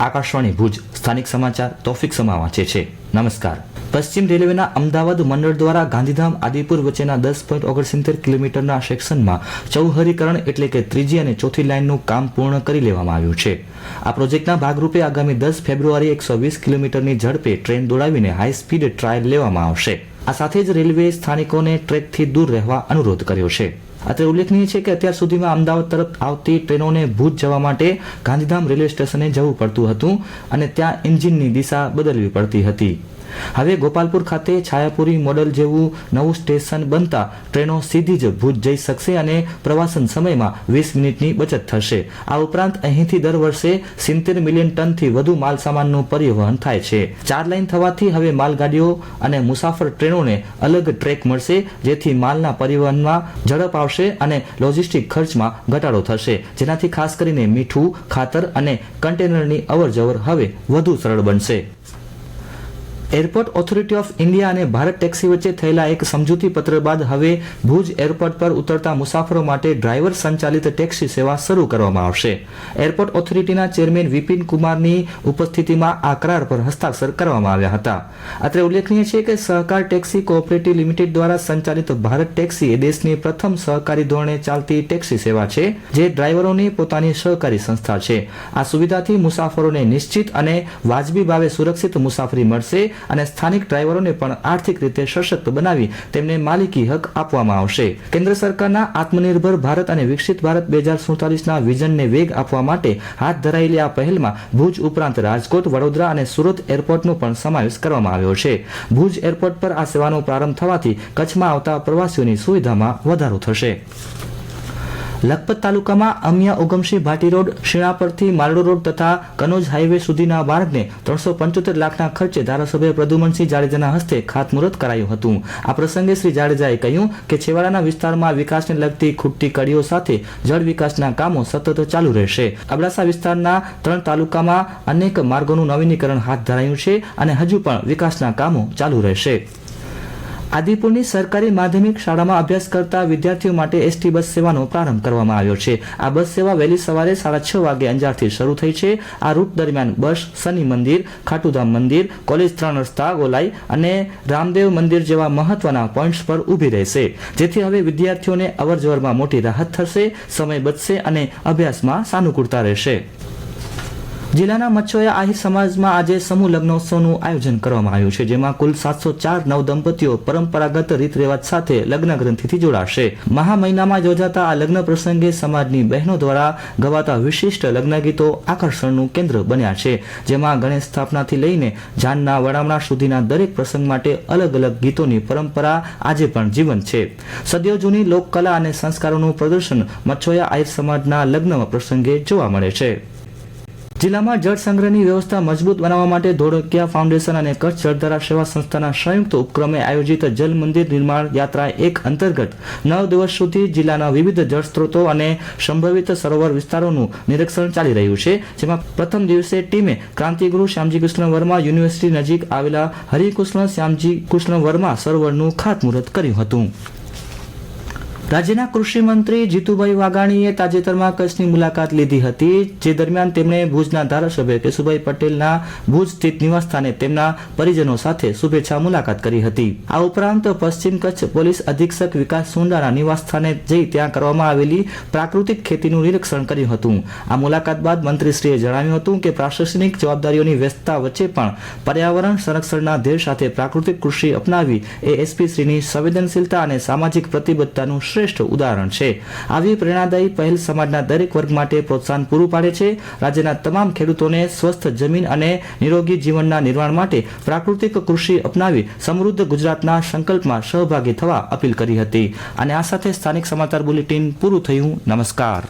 આકાશવાણી ભુજ, સ્થાનિક સમાચાર, તોફિક સમા વાંચે છે. નમસ્કાર. પશ્ચિમ રેલવેના અમદાવાદ મંડળ દ્વારા ગાંધીધામ આદિપુર વચ્ચેના દસ પોઈન્ટ ઓગણસિત્તેર કિલોમીટરના સેક્શનમાં ચૌહરીકરણ એટલે કે ત્રીજી અને ચોથી લાઇનનું કામ પૂર્ણ કરી લેવામાં આવ્યું છે. આ પ્રોજેક્ટના ભાગરૂપે આગામી દસ ફેબ્રુઆરી એકસો વીસ કિલોમીટરની ઝડપે ટ્રેન દોડાવીને હાઈ સ્પીડ ટ્રાયલ લેવામાં આવશે. આ સાથે જ રેલવે સ્થાનિકોને ટ્રેકથી દૂર રહેવા અનુરોધ કર્યો છે. અત્રે ઉલ્લેખનીય છે કે અત્યાર સુધીમાં અમદાવાદ તરફ આવતી ટ્રેનોને ભુજ જવા માટે ગાંધીધામ રેલવે સ્ટેશને જવું પડતું હતું અને ત્યાં એન્જિનની દિશા બદલવી પડતી હતી. હવે ગોપાલપુર ખાતે છાયાપુરી મોડલ જેવું નવું સ્ટેશન બનતા ટ્રેનો સીધી જ ભુજ જઈ શકશે અને પ્રવાસન સમયમાં વીસ મિનિટની બચત થશે. આ ઉપરાંત અહીંથી દર વર્ષે સિત્તેર મિલિયન ટનથી વધુ માલ સામાનનું પરિવહન થાય છે. ચાર લાઇન થવાથી હવે માલગાડીઓ અને મુસાફર ટ્રેનોને અલગ ટ્રેક મળશે, જેથી માલના પરિવહનમાં ઝડપ આવશે અને લોજિસ્ટિક ખર્ચમાં ઘટાડો થશે. જેનાથી ખાસ કરીને મીઠું, ખાતર અને કન્ટેનરની અવરજવર હવે વધુ સરળ બનશે. એરપોર્ટ ઓથોરિટી ઓફ ઇન્ડિયા અને ભારત ટેક્સી વચ્ચે થયેલા એક સમજૂતી પત્ર બાદ હવે ભુજ એરપોર્ટ પર ઉતરતા મુસાફરો માટે ડ્રાઈવર સંચાલિત ટેક્સી સેવા શરૂ કરવામાં આવશે. એરપોર્ટ ઓથોરિટીના ચેરમેન વિપિન કુમારની ઉપસ્થિતિમાં આ કરાર પર હસ્તાક્ષર કરવામાં આવ્યા હતા. અત્રે ઉલ્લેખનીય છે કે સહકાર ટેક્સી કોઓપરેટિવ લિમિટેડ દ્વારા સંચાલિત ભારત ટેક્સી એ દેશની પ્રથમ સહકારી ધોરણે ચાલતી ટેક્સી સેવા છે, જે ડ્રાઈવરોની પોતાની સહકારી સંસ્થા છે. આ સુવિધાથી મુસાફરોને નિશ્ચિત અને વાજબી ભાવે સુરક્ષિત મુસાફરી મળશે અને સ્થાનિક ડ્રાઈવરોને પણ આર્થિક રીતે સશક્ત બનાવી તેમને માલિકી હક આપવામાં આવશે. કેન્દ્ર સરકારના આત્મનિર્ભર ભારત અને વિકસિત ભારત બે હજાર સુડતાલીસના વિઝનને વેગ આપવા માટે હાથ ધરાયેલી આ પહેલમાં ભુજ ઉપરાંત રાજકોટ, વડોદરા અને સુરત એરપોર્ટનો પણ સમાવેશ કરવામાં આવ્યો છે. ભુજ એરપોર્ટ પર આ સેવાનો પ્રારંભ થવાથી કચ્છમાં આવતા પ્રવાસીઓની સુવિધામાં વધારો થશે. લખપત તાલુકામાં અમિયા ઉગમસિંહ ભાટી રોડ શીણાપરથી માલડો રોડ તથા કનોજ હાઈવે સુધીના માર્ગને ત્રણસો પંચોતેર લાખના ખર્ચે ધારાસભ્ય પ્રદ્યુમનસિંહ જાડેજાના હસ્તે ખાતમુહૂર્ત કરાયું હતું. આ પ્રસંગે શ્રી જાડેજાએ કહ્યું કે છેવાડાના વિસ્તારમાં વિકાસને લગતી ખૂટતી કડીઓ સાથે જળ વિકાસના કામો સતત ચાલુ રહેશે. અબડાસા વિસ્તારના ત્રણ તાલુકામાં અનેક માર્ગોનું નવીનીકરણ હાથ ધરાયું છે અને હજુ પણ વિકાસના કામો ચાલુ રહેશે. આદિપુરની સરકારી માધ્યમિક શાળામાં અભ્યાસ કરતા વિદ્યાર્થીઓ માટે એસટી બસ સેવાનો પ્રારંભ કરવામાં આવ્યો છે. આ બસ સેવા વહેલી સવારે સાડા છ વાગે અંજારથી શરૂ થઈ છે. આ રૂટ દરમિયાન બસ, શનિ મંદિર, ખાટુધામ મંદિર, કોલેજ ત્રણ રસ્તા ગોલાઈ અને રામદેવ મંદિર જેવા મહત્વના પોઈન્ટ્સ પર ઊભી રહેશે. જેથી હવે વિદ્યાર્થીઓને અવરજવરમાં મોટી રાહત થશે, સમય બચશે અને અભ્યાસમાં સાનુકૂળતા રહેશે. જિલ્લાના મચ્છોયા આહિર સમાજમાં આજે સમૂહ લગ્નોત્સવનું આયોજન કરવામાં આવ્યું છે, જેમાં કુલ સાતસો ચાર નવ દંપતીઓ પરંપરાગત રીત રિવાજ સાથે લગ્ન ગ્રંથિથી જોડાશે. મહા મહિનામાં યોજાતા આ લગ્ન પ્રસંગે સમાજની બહેનો દ્વારા ગવાતા વિશિષ્ટ લગ્ન ગીતો આકર્ષણનું કેન્દ્ર બન્યા છે, જેમાં ગણેશ સ્થાપનાથી લઈને જાનના વડામણા સુધીના દરેક પ્રસંગ માટે અલગ અલગ ગીતોની પરંપરા આજે પણ જીવંત છે. સદીઓ જૂની લોકકલા અને સંસ્કારોનું પ્રદર્શન મચ્છોયા આહિર સમાજના લગ્ન પ્રસંગે જોવા મળે છે. જિલ્લામાં જળ સંગ્રહની વ્યવસ્થા મજબૂત બનાવવા માટે ધોળકિયા ફાઉન્ડેશન અને કચ્છ જળધારા સેવા સંસ્થાના સંયુક્ત ઉપક્રમે આયોજિત જલ મંદિર નિર્માણ યાત્રા એક અંતર્ગત નવ દિવસ સુધી જિલ્લાના વિવિધ જળ સ્ત્રોતો અને સંભવિત સરોવર વિસ્તારોનું નિરીક્ષણ ચાલી રહ્યું છે, જેમાં પ્રથમ દિવસે ટીમે ક્રાંતિગુરુ શ્યામજી કૃષ્ણ વર્મા યુનિવર્સિટી નજીક આવેલા હરિકૃષ્ણ શ્યામજી કૃષ્ણ વર્મા સરોવરનું ખાતમુહૂર્ત કર્યું હતું. રાજ્યના કૃષિ મંત્રી જીતુભાઈ વાઘાણીએ તાજેતરમાં કચ્છની મુલાકાત લીધી હતી, જે દરમિયાન તેમણે ભુજના ધારાસભ્ય કેશુભાઈ પટેલના ભુજ સ્થિત નિવાસસ્થાને તેમના પરિજનો સાથે શુભેચ્છા મુલાકાત કરી હતી. આ ઉપરાંત પશ્ચિમ કચ્છ પોલીસ અધિક્ષક વિકાસ સુંડાના નિવાસસ્થાને જઈ ત્યાં કરવામાં આવેલી પ્રાકૃતિક ખેતીનું નિરીક્ષણ કર્યું હતું. આ મુલાકાત બાદ મંત્રીશ્રીએ જણાવ્યું હતું કે પ્રશાસનિક જવાબદારીઓની વ્યસ્તતા વચ્ચે પણ પર્યાવરણ સંરક્ષણના ધ્યેય સાથે પ્રાકૃતિક કૃષિ અપનાવી એ એસપી શ્રીની સંવેદનશીલતા અને સામાજિક પ્રતિબદ્ધતાનું શ્રેષ્ઠ ઉદાહરણ છે. આવી પ્રેરણાદાયી પહેલ સમાજના દરેક વર્ગ માટે પ્રોત્સાહન પૂરું પાડે છે. રાજ્યના તમામ ખેડૂતોને સ્વસ્થ જમીન અને નિરોગી જીવનના નિર્માણ માટે પ્રાકૃતિક કૃષિ અપનાવી સમૃદ્ધ ગુજરાતના સંકલ્પમાં સહભાગી થવા અપીલ કરી હતી. અને આ સાથે સ્થાનિક સમાચાર બુલેટિન પૂરું થયું. નમસ્કાર.